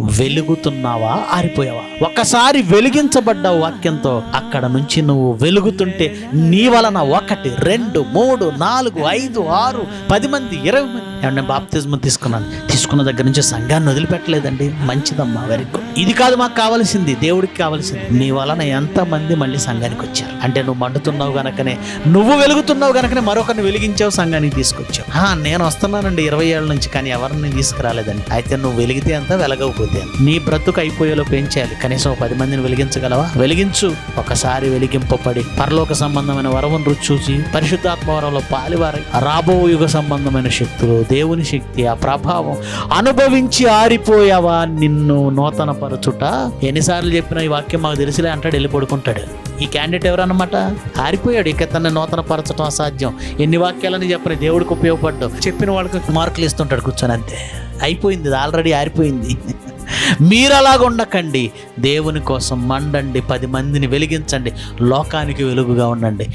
వెలుగుతున్నావా? ఆరిపోయావా? ఒకసారి వెలిగించబడ్డ వాక్యంతో. అక్కడ నుంచి నువ్వు వెలుగుతుంటే నీ వలన ఒకటి రెండు మూడు నాలుగు ఐదు ఆరు పది మంది ఇరవై మంది. ఏమన్నా బాప్తిజం తీసుకున్నాను. తీసుకున్న దగ్గర నుంచి సంఘాన్ని వదిలిపెట్టలేదండి. మంచిదమ్మా వెరీ గుడ్ ఇది కాదు మాకు కావాల్సింది దేవుడికి కావాల్సింది. నీ వలన ఎంతమంది మళ్ళీ సంఘానికి వచ్చారు? అంటే నువ్వు మండుతున్నావు గనకనే నువ్వు వెలుగుతున్నావు గనకనే మరొకరిని వెలిగించావు సంఘానికి తీసుకొచ్చావు. నేను వస్తున్నానండి ఇరవై ఏళ్ళ నుంచి కానీ ఎవరిని తీసుకురాలేదండి. అయితే నువ్వు వెలిగితే అంత వెలగవు అంత. నీ బ్రతుకు అయిపోయేలో పెంచాలి. కనీసం పది మందిని వెలిగించగలవా? వెలిగించు. ఒకసారి వెలిగింపబడి పరలోక సంబంధమైన వరమును రుచి చూసి పరిశుద్ధాత్మ వరంలో పాలివారి రాబో యుగ సంబంధమైన శక్తులు దేవుని శక్తి ఆ ప్రభావం అనుభవించి ఆరిపోయావా నిన్ను నూతన పరచుట ఎన్నిసార్లు చెప్పినా ఈ వాక్యం మాకు తెలిసిలే అంటాడు వెళ్ళి పడుకుంటాడు. ఈ క్యాండిడేట్ ఎవరన్నమాట? ఆరిపోయాడు. ఇక తన నూతన పరచడం అసాధ్యం. ఎన్ని వాక్యాలని చెప్పని దేవుడికి ఉపయోగపడ్డావు. చెప్పిన వాళ్ళకి మార్కులు ఇస్తుంటాడు కూర్చొని అంతే. అయిపోయింది ఆల్రెడీ ఆరిపోయింది. మీరు అలాగ ఉండకండి. దేవుని కోసం మండండి పది మందిని వెలిగించండి. లోకానికి వెలుగుగా ఉండండి.